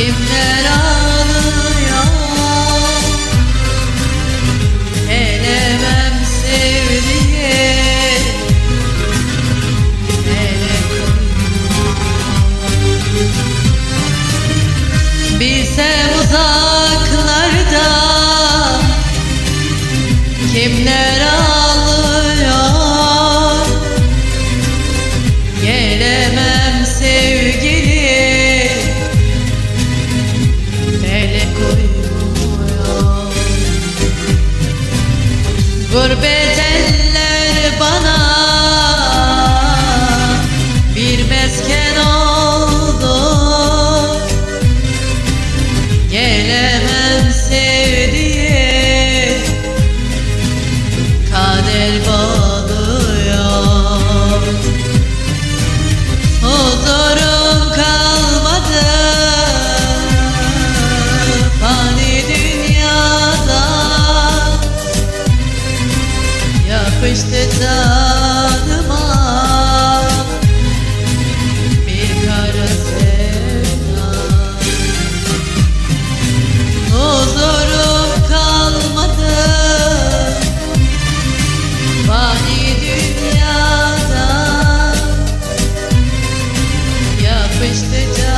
Kimler ağlıyor? Elemem sevdiğe. Ele Bilsem uzaklarda. Kimler ağlıyor Gelemem sevdiye Kader bağlıyor. Huzurum kalmadı. Fani dünyada Yapıştı da the